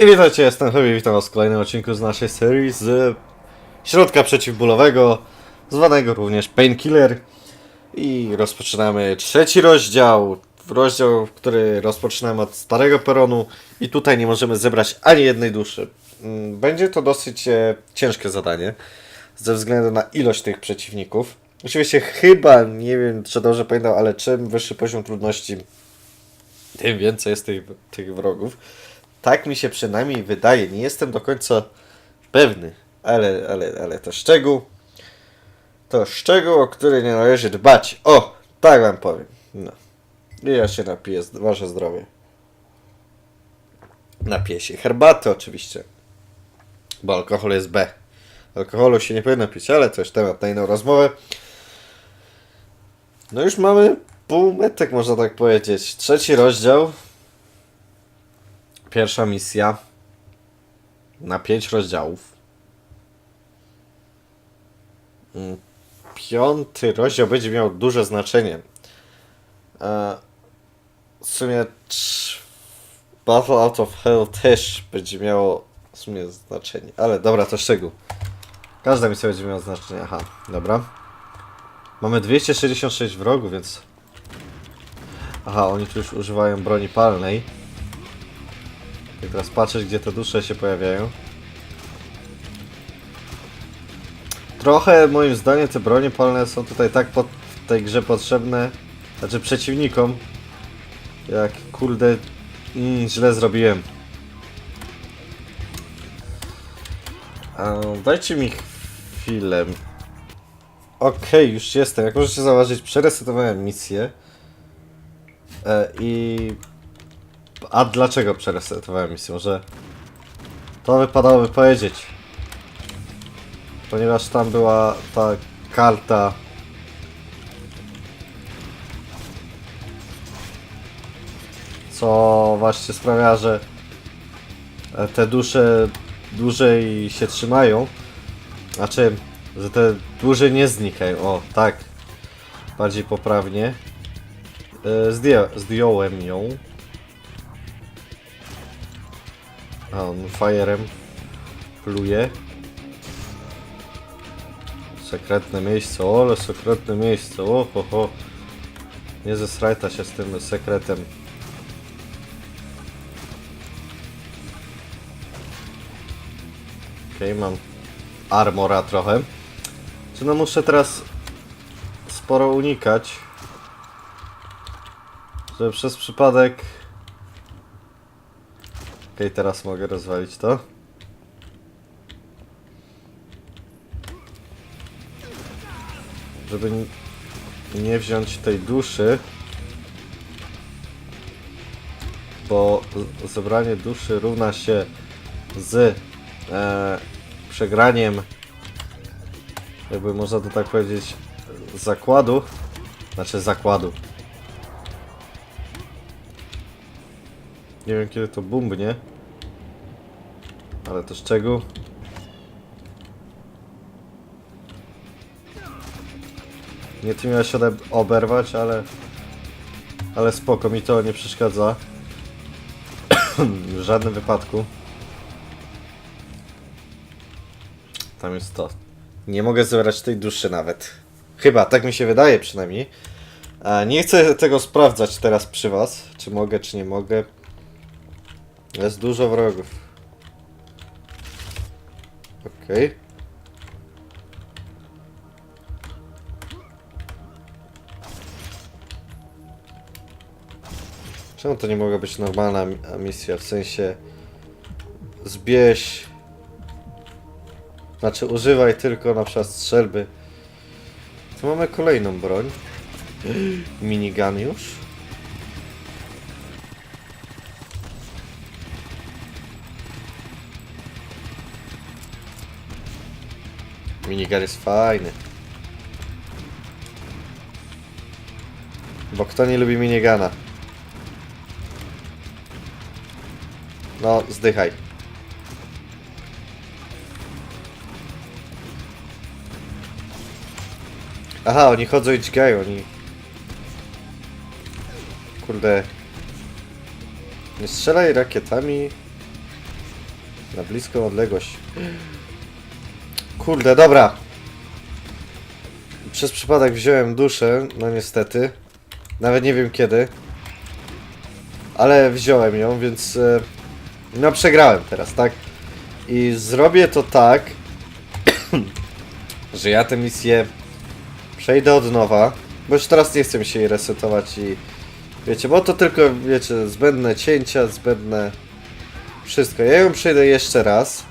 I witajcie, jestem witam was w kolejnym odcinku z naszej serii z środka przeciwbólowego, zwanego również Painkiller. I rozpoczynamy trzeci rozdział, rozdział, który rozpoczynamy od starego peronu i tutaj nie możemy zebrać ani jednej duszy. Mm, Będzie to dosyć e, ciężkie zadanie, ze względu na ilość tych przeciwników. Oczywiście chyba, nie wiem czy dobrze pamiętam, ale czym wyższy poziom trudności, tym więcej jest tych, tych wrogów. Tak mi się przynajmniej wydaje. Nie jestem do końca pewny, ale, ale, ale to szczegół. To szczegół, o który nie należy dbać. O, tak wam powiem. No. I ja się napiję, wasze zdrowie. Napiję się herbaty oczywiście. Bo alkohol jest B. Alkoholu się nie powinno pić, ale to już temat na inną rozmowę. No już mamy pół metek, można tak powiedzieć. Trzeci rozdział. Pierwsza misja na pięć rozdziałów. Mm, Piąty rozdział będzie miał duże znaczenie. E, W sumie Battle Out of Hell też będzie miało w sumie znaczenie. Ale dobra, to szczegół. Każda misja będzie miała znaczenie. Aha, dobra. Mamy 266 wrogów, więc... Aha, oni tu już używają broni palnej. I teraz patrzeć, gdzie te dusze się pojawiają. Trochę moim zdaniem te bronie palne są tutaj tak pod, w tej grze potrzebne, znaczy przeciwnikom, jak kurde mm, źle zrobiłem. A, dajcie mi chwilę. Okej, już jestem. Jak możecie zauważyć, przeresetowałem misję. E, I a dlaczego przeresetowałem misję? Może to wypadałoby powiedzieć. Ponieważ tam była ta karta. Co właśnie sprawia, że te dusze dłużej się trzymają. Znaczy, że te dłużej nie znikają. O, tak. Bardziej poprawnie. E, Zdję, zdjąłem ją. A on fajerem pluje. Sekretne miejsce, o, ale sekretne miejsce, o, ho, ho. Nie zesrajta się z tym sekretem. Okej, mam armora trochę. Czy no muszę teraz sporo unikać. Że przez przypadek Okej, teraz mogę rozwalić to. Żeby nie wziąć tej duszy. Bo zebranie duszy równa się z e, przegraniem, jakby można to tak powiedzieć, zakładu. Znaczy zakładu. Nie wiem kiedy to bumbnie. Ale to szczegół. Nie ty miałeś ode- oberwać, ale... Ale spoko, mi to nie przeszkadza. w żadnym wypadku. Tam jest to. Nie mogę zebrać tej duszy nawet. Chyba, tak mi się wydaje przynajmniej. A nie chcę tego sprawdzać teraz przy was, czy mogę, czy nie mogę. Jest dużo wrogów. Okej. Czemu to nie mogła być normalna mi- misja? W sensie zbieś. Znaczy używaj tylko na przykład strzelby. Tu mamy kolejną broń. Minigun już. Minigun jest fajny. Bo kto nie lubi minigana? No, zdychaj. Aha, oni chodzą i dźgają, oni... Kurde... Nie strzelaj rakietami. Na bliską odległość. Kurde, dobra. Przez przypadek wziąłem duszę, no niestety. Nawet nie wiem kiedy. Ale wziąłem ją, więc... e, No przegrałem teraz, tak? I zrobię to tak, że ja tę misję przejdę od nowa, bo już teraz nie chcę się jej resetować i wiecie, bo to tylko, wiecie, zbędne cięcia, zbędne wszystko. Ja ją przejdę jeszcze raz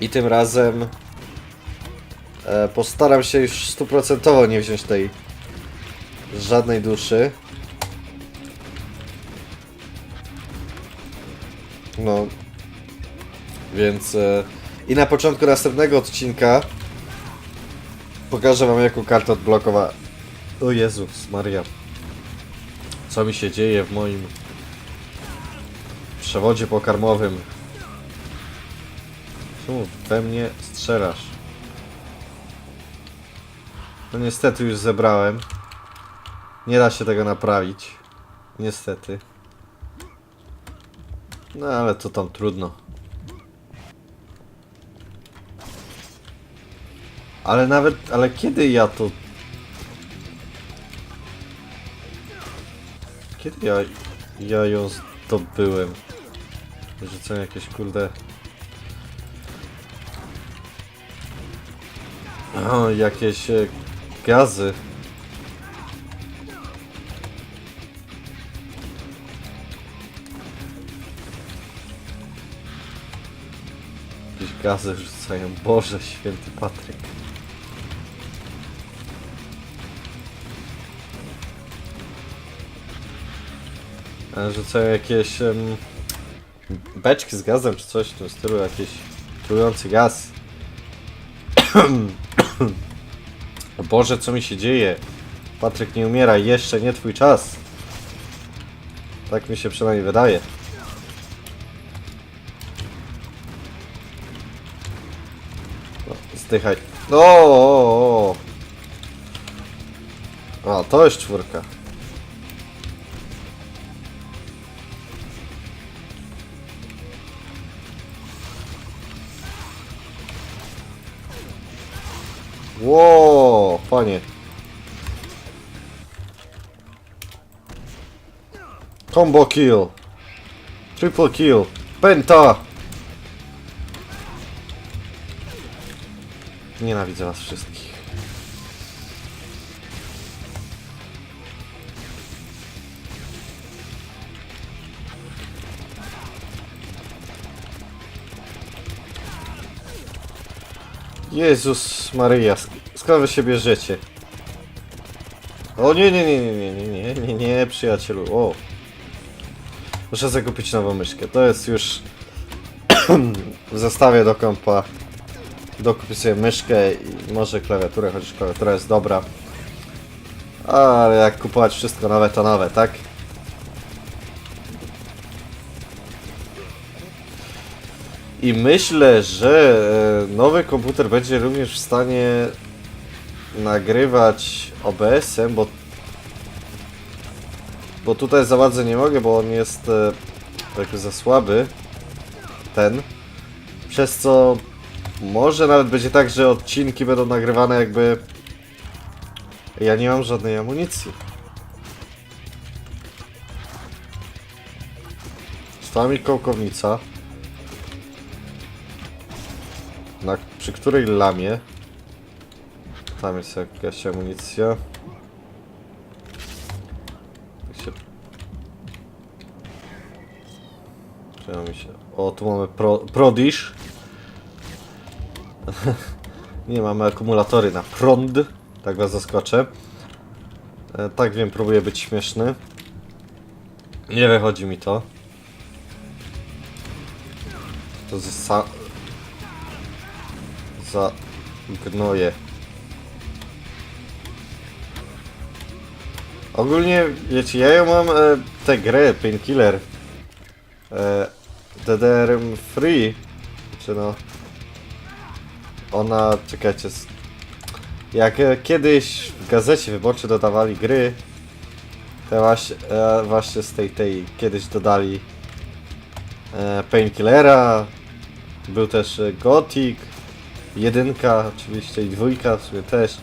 i tym razem e, postaram się już stuprocentowo nie wziąć tej żadnej duszy. No, więc e, i na początku następnego odcinka pokażę wam jaką kartę odblokowa. O Jezus Maria. Co mi się dzieje w moim przewodzie pokarmowym? Czemu we mnie strzelasz? No niestety już zebrałem. Nie da się tego naprawić. Niestety. No ale to tam trudno. Ale nawet, ale kiedy ja to... Kiedy ja, ja ją zdobyłem? Rzucę jakieś kurde... O, jakieś e, gazy. Jakieś gazy rzucają. Boże, święty Patryk. Rzucają jakieś beczki z gazem czy coś w tym stylu, jakiś trujący gaz. O Boże, co mi się dzieje? Patryk nie umiera, jeszcze nie twój czas. Tak mi się przynajmniej wydaje. No, zdychaj. O, o, o. A, to jest czwórka. Ło, panie. Combo kill. Triple kill. Penta. Nienawidzę was wszystkich. Jezus Maryja, sk- skąd wy się bierzecie? O nie, nie, nie, nie, nie, nie, nie, nie, nie, przyjacielu, o. Muszę zakupić nową myszkę, to jest już w zestawie do kompa. Dokupię sobie myszkę i może klawiaturę, chociaż klawiatura jest dobra. Ale jak kupować wszystko nowe, to nowe, tak? I myślę, że e, nowy komputer będzie również w stanie nagrywać OBS-em, bo bo tutaj za bardzo nie mogę, bo on jest e, jakby za słaby ten przez co może nawet będzie tak, że odcinki będą nagrywane jakby ja nie mam żadnej amunicji. Stała mi kołkownica. Przy której lamie tam jest jakaś amunicja. Tak mi się... O, tu mamy pro, Prodish. Nie, mamy akumulatory na prąd. Tak was zaskoczę. E, tak wiem, próbuję być śmieszny. Nie wychodzi mi to. To za... Za... Gnoje. Ogólnie, wiecie, ja ją mam e, tę grę, Painkiller. E, DDRM Free. Czy no... Ona, czekajcie, jak e, kiedyś w gazecie wyborczej dodawali gry, to właśnie, e, właśnie z tej, tej kiedyś dodali e, Painkillera, był też e, Gothic, jedynka oczywiście i dwójka w sumie też,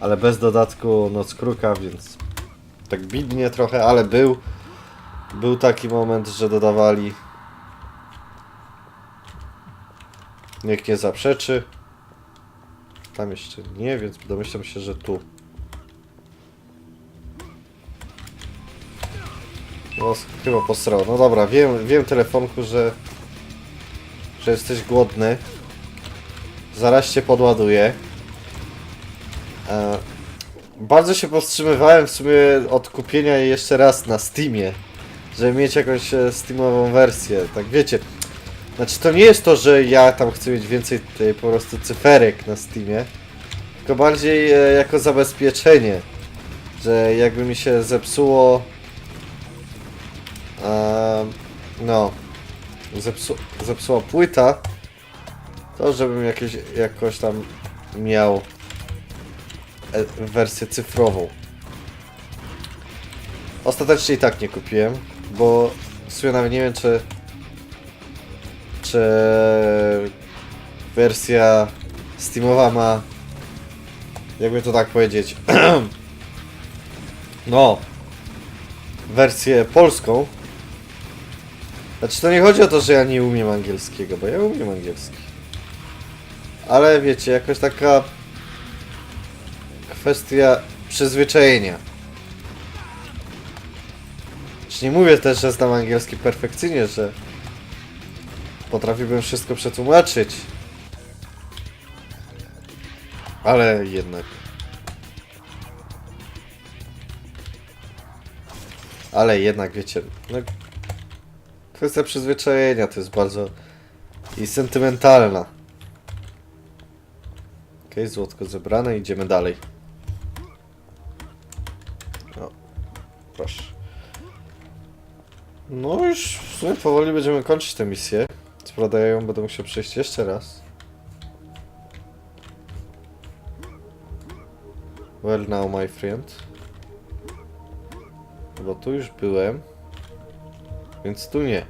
ale bez dodatku Noc Kruka, więc tak bidnie trochę, ale był. Był taki moment, że dodawali. Nikt nie zaprzeczy. Tam jeszcze nie, więc domyślam się, że tu. No, chyba posrał. No dobra, wiem, wiem telefonku, że, że jesteś głodny. Zaraz cię podładuję. E, bardzo się powstrzymywałem w sumie od kupienia jej jeszcze raz na Steamie, żeby mieć jakąś e, Steamową wersję. Tak wiecie, znaczy to nie jest to, że ja tam chcę mieć więcej tej po prostu cyferek na Steamie, tylko bardziej e, jako zabezpieczenie, że jakby mi się zepsuło e, no zepsu, zepsuła płyta, to żebym jakieś, jakoś tam miał e, wersję cyfrową. Ostatecznie i tak nie kupiłem, bo w sumie nawet nie wiem czy czy wersja Steamowa ma jakby to tak powiedzieć no wersję polską znaczy to nie chodzi o to, że ja nie umiem angielskiego, bo ja umiem angielski ale wiecie, jakoś taka kwestia przyzwyczajenia. Już nie mówię też, że znam angielski perfekcyjnie, że potrafiłbym wszystko przetłumaczyć. Ale jednak. Ale jednak, wiecie, no, kwestia przyzwyczajenia to jest bardzo i sentymentalna. Okej, złotko zebrane, idziemy dalej. O, proszę. No już w sumie powoli będziemy kończyć tę misję. Co prawda ja ją będę musiał przejść jeszcze raz. Well now my friend. Bo tu już byłem. Więc tu nie.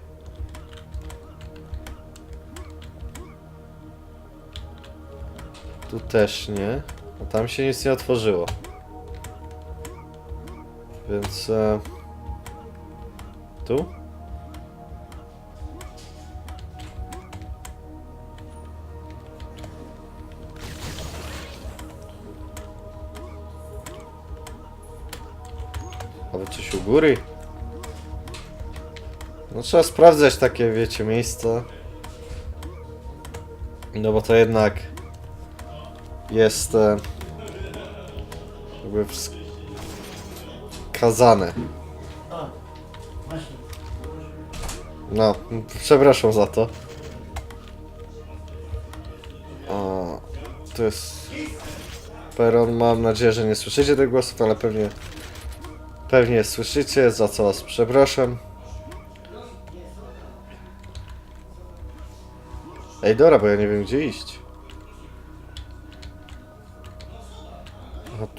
Tu też nie. A tam się nic nie otworzyło. Więc... E, tu? Ale coś u góry? No trzeba sprawdzać takie, wiecie, miejsca. No bo to jednak jest e, jakby wskazane. No, przepraszam za to. O, to jest peron. Mam nadzieję, że nie słyszycie tych głosów, ale pewnie pewnie słyszycie, za co was przepraszam. Ej, dobra, bo ja nie wiem gdzie iść.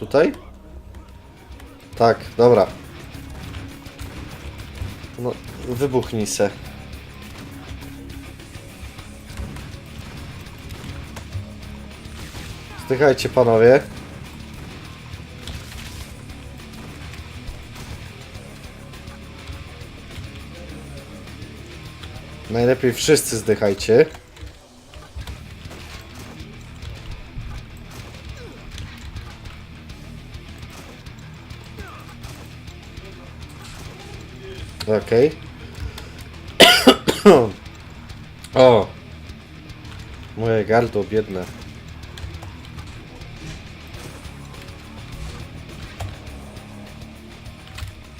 Tutaj? Tak, dobra. No, wybuchnij se. Zdychajcie panowie. Najlepiej wszyscy zdychajcie. Okej. o! Moje gardło biedne.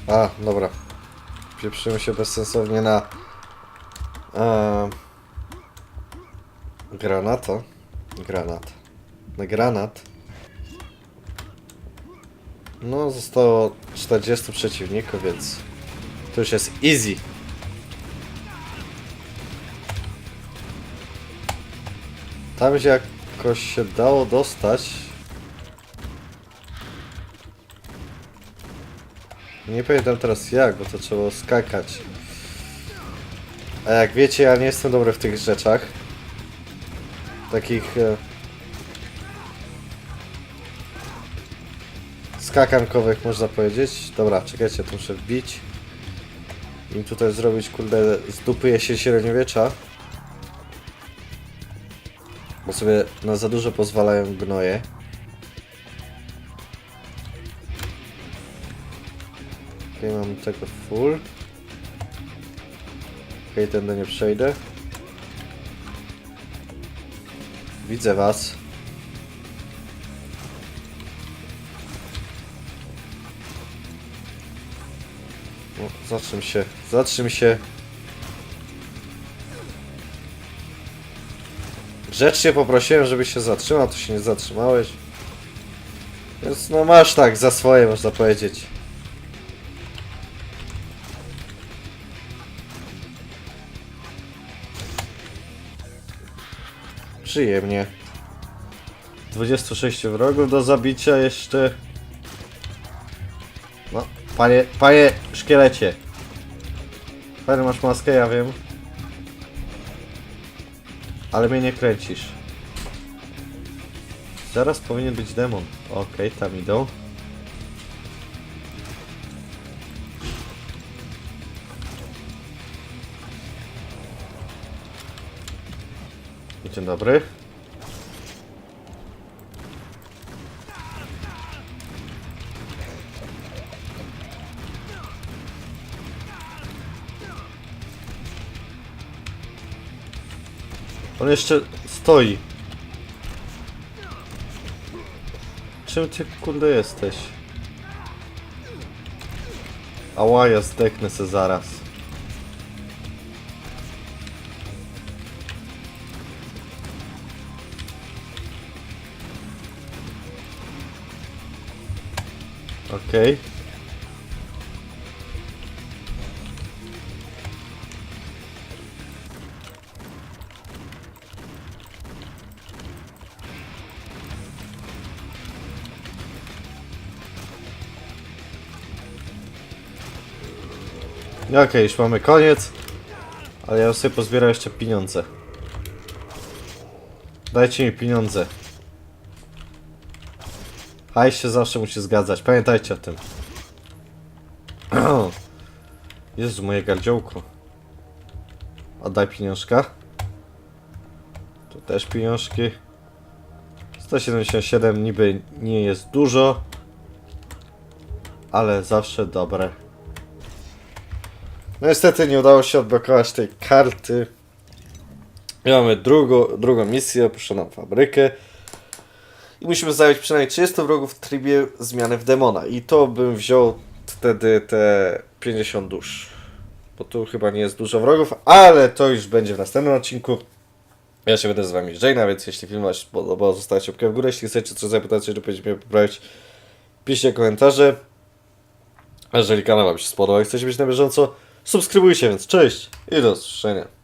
A, dobra. Pieprzymy się bezsensownie na... E, granata. Granat. Na granat. No, zostało 40 przeciwników, więc... To już jest easy. Tam się jakoś się dało dostać. Nie pamiętam teraz jak, bo to trzeba skakać. A jak wiecie, ja nie jestem dobry w tych rzeczach. Takich... E... Skakankowych można powiedzieć. Dobra, czekajcie, to muszę wbić. I tutaj zrobić, kurde, z dupy jesień średniowiecza. Bo sobie na za dużo pozwalają gnoje. Okej, mam tego full. Okej, tędy nie przejdę. Widzę was. O, zatrzym się, zatrzym się. Grzecznie poprosiłem, żebyś się zatrzymał, to się nie zatrzymałeś. Więc no masz tak, za swoje można powiedzieć. Przyjemnie. 26 wrogów do zabicia jeszcze. Panie, panie szkielecie. Panie masz maskę, ja wiem. Ale mnie nie kręcisz. Zaraz powinien być demon. Okej, tam idą. Dzień dobry. On jeszcze stoi. Czym ty kurde jesteś? Ała, ja zdechnę se zaraz. Okej. No Okej, już mamy koniec. Ale ja sobie pozbieram jeszcze pieniądze. Dajcie mi pieniądze. Hajs się zawsze musi zgadzać. Pamiętajcie o tym. Jezu, moje gardziołko. Oddaj pieniążka. Tu też pieniążki. 177 niby nie jest dużo. Ale zawsze dobre. No niestety nie udało się odblokować tej karty. I mamy drugą, drugą misję, opuszczoną fabrykę. I musimy zająć przynajmniej 30 wrogów w trybie zmiany w demona. I to bym wziął wtedy te 50 dusz. Bo tu chyba nie jest dużo wrogów, ale to już będzie w następnym odcinku. Ja się będę z wami żegnał, więc jeśli film Wam się podobał, zostawcie łapkę w górę. Jeśli chcecie coś zapytać, czy powiedzieć mnie poprawić, piszcie komentarze. Jeżeli kanał Wam się spodobał i chcecie być na bieżąco, subskrybujcie, więc cześć i do usłyszenia.